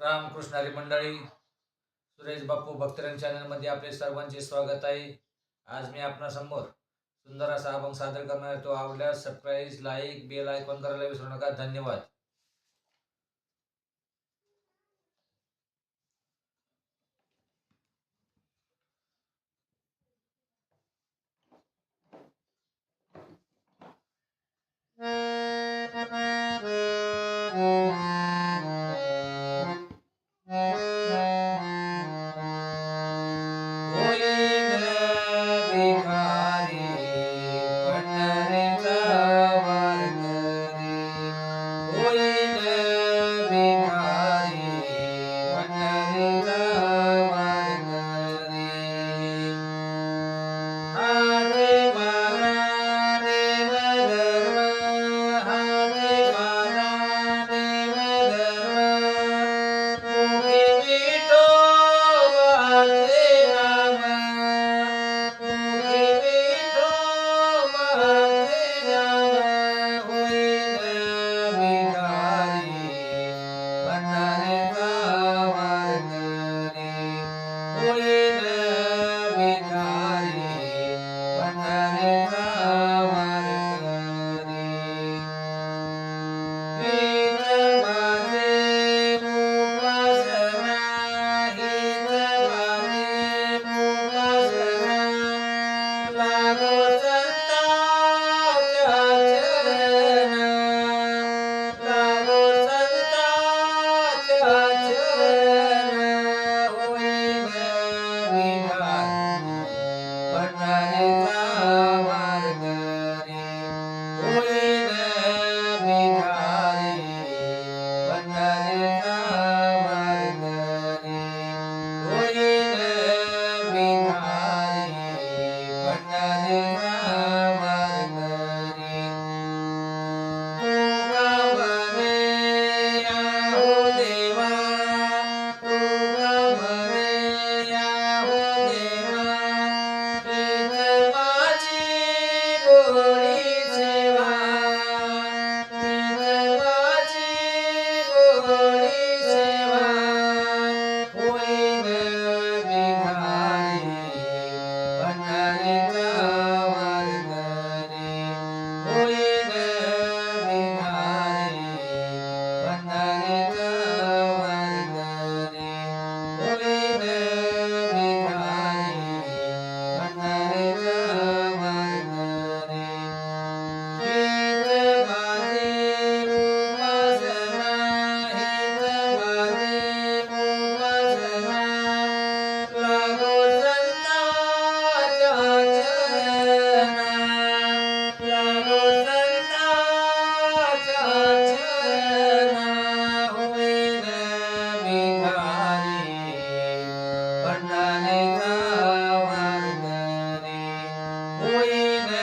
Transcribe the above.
राम हरी मंडळी सुरेश बापू भक्तरंग चॅनलमध्ये आपले सर्वांचे स्वागत आहे. आज मी आपणासमोर सुंदर असा अभंग सादर करणार आहे. तो आवडल्यास सबस्क्राईब लाईक बेल आयकॉन करायला विसरू नका. धन्यवाद. होईन Amen. Amen. Oh. Yeah.